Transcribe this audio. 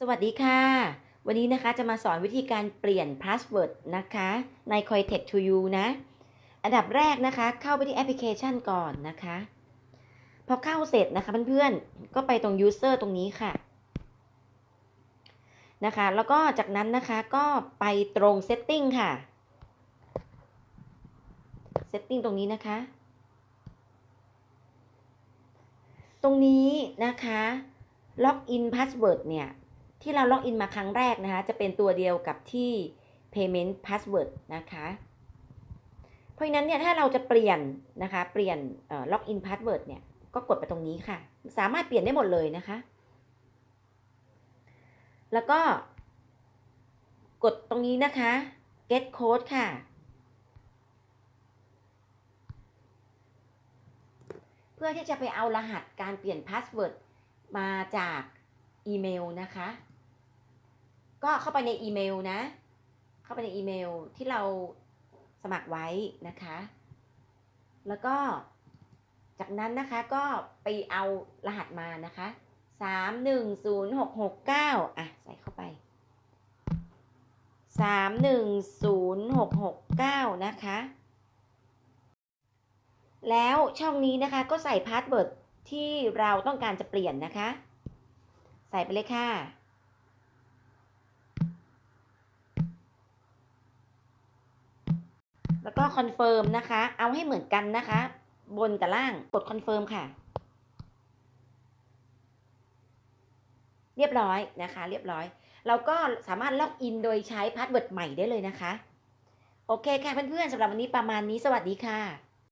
สวัสดีค่ะ วันนี้นะคะจะมาสอนวิธีการเปลี่ยนพาสเวิร์ดนะคะใน Coitech to You นะ อันดับแรกนะคะ เข้าไปที่แอปพลิเคชันก่อนนะคะ พอเข้าเสร็จนะคะเพื่อนๆ ก็ไปตรง User ตรงนี้ค่ะ นะคะ แล้วก็จากนั้นนะคะก็ไปตรง Setting ค่ะ Setting ตรงนี้นะคะ ตรงนี้นะคะ Login Password เนี่ย ที่เราล็อกอินมาครั้งแรกนะคะ จะเป็นตัวเดียวกับที่ payment password นะคะ เพราะฉะนั้นเนี่ยถ้าเราจะเปลี่ยนนะคะ เปลี่ยนล็อกอินพาสเวิร์ดเนี่ย ก็กดไปตรงนี้ค่ะ สามารถเปลี่ยนได้หมดเลยนะคะ แล้วก็กดตรงนี้นะคะ get code ค่ะเพื่อที่จะไปเอารหัสการเปลี่ยนพาสเวิร์ดมาจากอีเมลนะคะ ก็เข้าไปในอีเมลนะ เข้าไปในอีเมลที่เราสมัครไว้นะคะ แล้วก็จากนั้นนะคะก็ไปเอารหัสมานะคะสามหนึ่งศูนย์หกหกเก้าอะใส่เข้าไปสามหนึ่งศูนย์หกหกเก้านะคะ แล้วช่องนี้นะคะก็ใส่พาสเวิร์ดที่เราต้องการจะเปลี่ยนนะคะ ใส่ไปเลยค่ะ แล้วก็คอนเฟิร์มนะคะ เอาให้เหมือนกันนะคะ บนกับล่าง กดคอนเฟิร์มค่ะ เรียบร้อยนะคะ เรียบร้อย เราก็สามารถล็อกอินโดยใช้พาสเวิร์ดใหม่ได้เลยนะคะ โอเคค่ะเพื่อนๆสำหรับวันนี้ประมาณนี้สวัสดีค่ะ